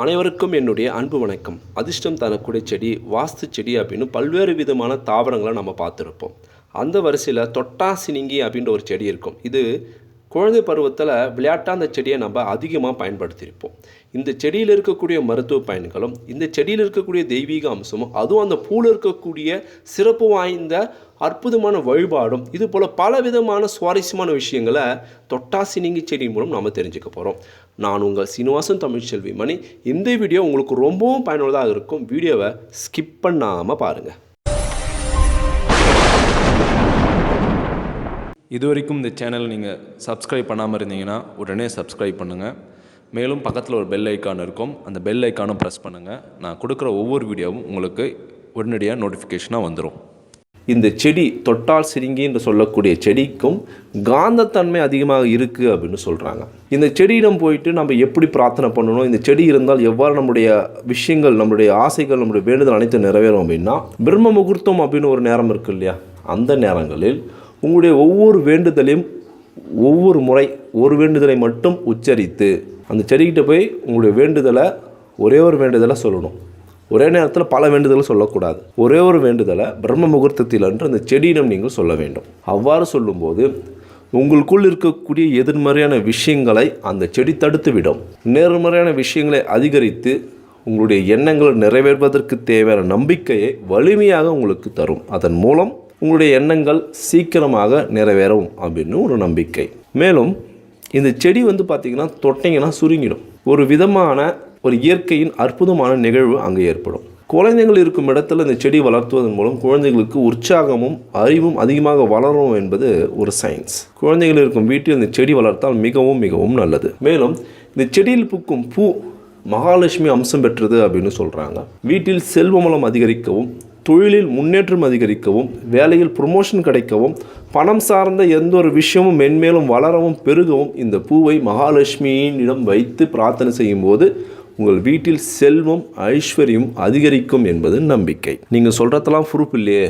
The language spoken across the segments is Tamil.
அனைவருக்கும் என்னுடைய அன்பு வணக்கம். அதிர்ஷ்டம் தரக்கூடிய செடி வாஸ்து செடி அப்படின்னு பல்வேறு விதமான தாவரங்களை நம்ம பார்த்துருப்போம். அந்த வரிசையில் தொட்டாசினிங்கி அப்படின்ற ஒரு செடி இருக்கும். இது குழந்தை பருவத்தில் விளையாட்டாக அந்த செடியை நம்ம அதிகமாக பயன்படுத்தியிருப்போம். இந்த செடியில் இருக்கக்கூடிய மருத்துவ பயன்களும் இந்த செடியில் இருக்கக்கூடிய தெய்வீக அம்சமும் அதுவும் அந்த பூவில் இருக்கக்கூடிய சிறப்பு வாய்ந்த அற்புதமான வழிபாடும் இது போல் பல விதமான சுவாரஸ்யமான விஷயங்களை தொட்டாசினிங்கி செடி மூலம் நம்ம தெரிஞ்சுக்க போகிறோம் நான் உங்கள் சீனிவாசன் தமிழ்ச்செல்வி மணி. இந்த வீடியோ உங்களுக்கு ரொம்பவும் பயனுள்ளதாக இருக்கும். வீடியோவை ஸ்கிப் பண்ணாமல் பாருங்கள் இது வரைக்கும் இந்த சேனல் நீங்கள் சப்ஸ்கிரைப் பண்ணாமல் இருந்தீங்கன்னா உடனே சப்ஸ்கிரைப் பண்ணுங்கள் மேலும் பக்கத்தில் ஒரு பெல் ஐக்கான் இருக்கும். அந்த பெல் ஐக்கானும் ப்ரெஸ் பண்ணுங்கள் நான் கொடுக்குற ஒவ்வொரு வீடியோவும் உங்களுக்கு உடனடியாக நோட்டிஃபிகேஷனாக வந்துடும் இந்த செடி தொட்டால் சிரிங்கி என்று சொல்லக்கூடிய செடிக்கும் காந்தத்தன்மை அதிகமாக இருக்குது அப்படின்னு சொல்கிறாங்க இந்த செடியிடம் போயிட்டு நம்ம எப்படி பிரார்த்தனை பண்ணணும்? இந்த செடி இருந்தால் எவ்வாறு நம்முடைய விஷயங்கள் நம்முடைய ஆசைகள் நம்முடைய வேண்டுதல் அனைத்தும் நிறைவேறும் அப்படின்னா பிரம்ம முகூர்த்தம் அப்படின்னு ஒரு நேரம் இருக்கு இல்லையா? அந்த நேரங்களில் உங்களுடைய ஒவ்வொரு வேண்டுதலையும் ஒவ்வொரு முறை ஒரு வேண்டுதலை மட்டும் உச்சரித்து அந்த செடிக்கிட்ட போய் உங்களுடைய வேண்டுதலை ஒரே ஒரு வேண்டுதலை சொல்லணும். ஒரே நேரத்தில் பல வேண்டுதலை சொல்லக்கூடாது. ஒரே ஒரு வேண்டுதலை பிரம்ம முகூர்த்தத்தில் அன்று அந்த செடியிடம் நீங்கள் சொல்ல வேண்டும். அவ்வாறு சொல்லும்போது உங்களுக்குள் இருக்கக்கூடிய எதிர்மறையான விஷயங்களை அந்த செடி தடுத்து விடும் நேர்மறையான விஷயங்களை அதிகரித்து உங்களுடைய எண்ணங்களை நிறைவேறுவதற்கு தேவையான நம்பிக்கையை வலிமையாக உங்களுக்கு தரும். அதன் மூலம் உங்களுடைய எண்ணங்கள் சீக்கிரமாக நிறைவேறும் அப்படின்னு ஒரு நம்பிக்கை. மேலும் இந்த செடி வந்து பார்த்திங்கன்னா தொட்டிங்கன்னா சுருங்கிடும். ஒரு விதமான ஒரு இயற்கையின் அற்புதமான நிகழ்வு அங்கே ஏற்படும். குழந்தைகள் இருக்கும் இடத்துல இந்த செடி வளர்த்துவதன் மூலம் குழந்தைகளுக்கு உற்சாகமும் அறிவும் அதிகமாக வளரும் என்பது ஒரு சயின்ஸ் குழந்தைகள் இருக்கும் வீட்டில் இந்த செடி வளர்த்தால் மிகவும் மிகவும் நல்லது. மேலும் இந்த செடியில் பூக்கும் பூ மகாலட்சுமி அம்சம் பெற்றது அப்படின்னு சொல்கிறாங்க வீட்டில் செல்வமலம் அதிகரிக்கவும் தொழிலில் முன்னேற்றம் அதிகரிக்கவும் வேலையில் ப்ரொமோஷன் கிடைக்கவும் பணம் சார்ந்த எந்த ஒரு விஷயமும் மென்மேலும் வளரவும் பெருகவும் இந்த பூவை மகாலட்சுமியினிடம் வைத்து பிரார்த்தனை செய்யும்போது உங்கள் வீட்டில் செல்வம் ஐஸ்வர்யம் அதிகரிக்கும் என்பது நம்பிக்கை. நீங்கள் சொல்கிறதெல்லாம் ப்ரூஃப் இல்லையே.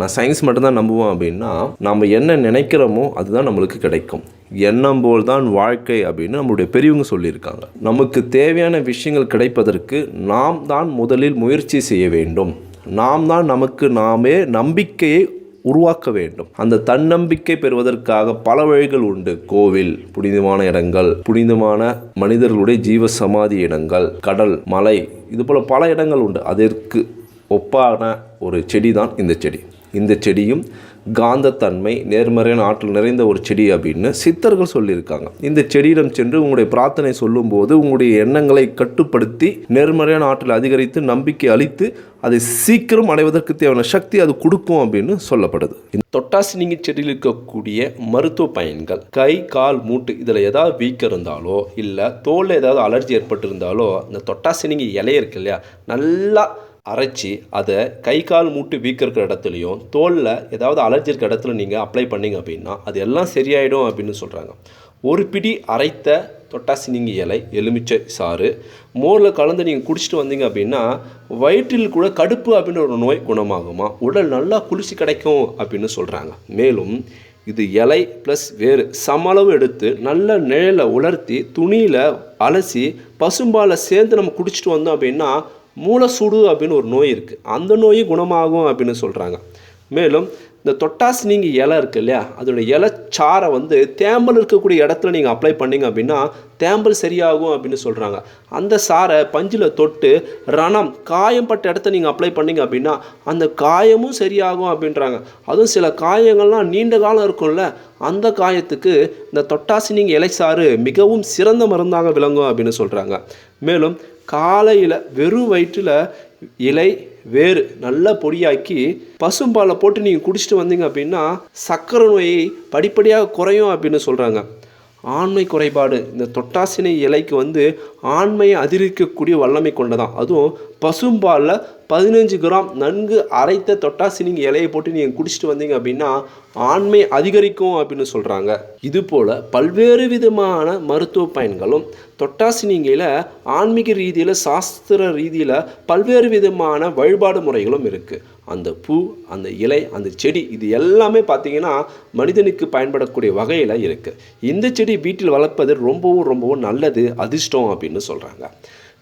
நான் சயின்ஸ் மட்டும்தான் நம்புவேன் அப்படின்னா நம்ம என்ன நினைக்கிறோமோ அதுதான் நம்மளுக்கு கிடைக்கும். எண்ணம் போல் தான் வாழ்க்கை அப்படின்னு நம்மளுடைய பெரியவங்க சொல்லியிருக்காங்க. நமக்கு தேவையான விஷயங்கள் கிடைப்பதற்கு நாம் தான் முதலில் முயற்சி செய்ய வேண்டும். நாம் தான் நமக்கு நாமே நம்பிக்கையை உருவாக்க வேண்டும். அந்த தன்னம்பிக்கை பெறுவதற்காக பல வழிகள் உண்டு. கோவில் புனிதமான இடங்கள் புனிதமான மனிதர்களுடைய ஜீவ சமாதி இடங்கள் கடல் மலை இது போல பல இடங்கள் உண்டு. அதற்கு ஒப்பான ஒரு செடி தான் இந்த செடி. இந்த செடியும் காந்தத்தன்மை நேர்மறையான ஆற்றல் நிறைந்த ஒரு செடி அப்படின்னு சித்தர்கள் சொல்லியிருக்காங்க. இந்த செடியிடம் சென்று உங்களுடைய பிரார்த்தனை சொல்லும்போது உங்களுடைய எண்ணங்களை கட்டுப்படுத்தி நேர்மறையான ஆற்றல் அதிகரித்து நம்பிக்கை அளித்து அதை சீக்கிரம் அடைவதற்கு தேவையான சக்தி அது கொடுக்கும் அப்படின்னு சொல்லப்படுது. இந்த தொட்டாசினிங்கி செடியில் இருக்கக்கூடிய மருத்துவ பயன்கள் கை கால் மூட்டு இதில் ஏதாவது வீக்கம் இருந்தாலோ இல்லை தோலில் ஏதாவது அலர்ஜி ஏற்பட்டிருந்தாலோ இந்த தொட்டாசினிங்கி இலைய இருக்கு இல்லையா நல்லா அரைச்சி அதை கை கால் மூட்டு வீக்கம் இருக்கிற இடத்துலையும் தோலில் ஏதாவது அலர்ஜி இருக்கிற இடத்துல நீங்கள் அப்ளை பண்ணீங்க அப்படின்னா அது எல்லாம் சரியாயிடும் அப்படின்னு சொல்கிறாங்க ஒரு பிடி அரைத்த தொட்டாசினிங்கி இலை எலுமிச்சை சாறு மோரில் கலந்து நீங்கள் குடிச்சிட்டு வந்தீங்க அப்படின்னா வயிற்றில் கூட கடுப்பு அப்படின்ற ஒரு நோய் குணமாகுமா? உடல் நல்லா குளிர்ச்சி கிடைக்கும் அப்படின்னு சொல்கிறாங்க மேலும் இது இலை ப்ளஸ் வேறு சமளவு எடுத்து நல்ல நிழலை உலர்த்தி துணியில் அலசி பசும்பாலை சேர்ந்து நம்ம குடிச்சிட்டு வந்தோம் அப்படின்னா மூலசூடு அப்படின்னு ஒரு நோய் இருக்குது அந்த நோயும் குணமாகும் அப்படின்னு சொல்கிறாங்க மேலும் இந்த தொட்டாசினிங்கி இலை இருக்குது இல்லையா? அதோட இலைச்சாரை வந்து தேம்பல் இருக்கக்கூடிய இடத்துல நீங்கள் அப்ளை பண்ணிங்க அப்படின்னா தேம்பல் சரியாகும் அப்படின்னு சொல்கிறாங்க அந்த சாரை பஞ்சில் தொட்டு ரணம் காயம்பட்ட இடத்த நீங்கள் அப்ளை பண்ணீங்க அப்படின்னா அந்த காயமும் சரியாகும் அப்படின்றாங்க. அதுவும் சில காயங்கள்லாம் நீண்ட காலம் இருக்கும்ல அந்த காயத்துக்கு இந்த தொட்டாசினிங் இலை சாறு மிகவும் சிறந்த மருந்தாக விளங்கும் அப்படின்னு சொல்கிறாங்க மேலும் காலையில் வெறும் வயிற்றில் இலை வேறு நல்லா பொடியாக்கி பசும்பாலை போட்டு நீங்கள் குடிச்சிட்டு வந்தீங்க அப்படின்னா சர்க்கரை நோயை படிப்படியாக குறையும் அப்படின்னு சொல்கிறாங்க ஆண்மை குறைபாடு இந்த தொட்டாசினை இலைக்கு வந்து ஆண்மையை அதிகரிக்கக்கூடிய வல்லமை கொண்டதான். அதுவும் பசும்பாலில் பதினஞ்சு கிராம் நன்கு அரைத்த தொட்டாசினிங்க இலையை போட்டு நீங்கள் குடிச்சிட்டு வந்தீங்க அப்படின்னா ஆண்மை அதிகரிக்கும் அப்படின்னு சொல்கிறாங்க இது போல் பல்வேறு விதமான மருத்துவ பயன்களும் தொட்டாசினிங்கையில் ஆன்மீக ரீதியில் சாஸ்திர ரீதியில் பல்வேறு விதமான வழிபாடு முறைகளும் இருக்குது அந்த பூ அந்த இலை அந்த செடி இது எல்லாமே பார்த்தீங்கன்னா மனிதனுக்கு பயன்படக்கூடிய வகையில் இருக்குது இந்த செடி வீட்டில் வளர்ப்பது ரொம்பவும் ரொம்பவும் நல்லது அதிர்ஷ்டம் அப்படின்னு சொல்கிறாங்க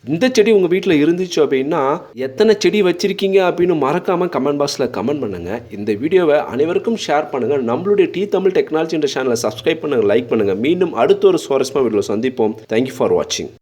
இந்த செடி உங்கள் வீட்டில் இருந்துச்சு அப்படின்னா எத்தனை செடி வச்சுருக்கீங்க அப்படின்னு மறக்காமல் கமெண்ட் பாக்ஸில் கமெண்ட் பண்ணுங்கள் இந்த வீடியோவை அனைவருக்கும் ஷேர் பண்ணுங்கள் நம்மளுடைய டி தமிழ் டெக்னாலஜி என்ற சேனலை சப்ஸ்கிரைப் பண்ணுங்கள் லைக் பண்ணுங்கள் மீண்டும் அடுத்த ஒரு சுவாரஸ்யமாக வீடியோவில் சந்திப்போம். தேங்க்யூ ஃபார் வாட்சிங்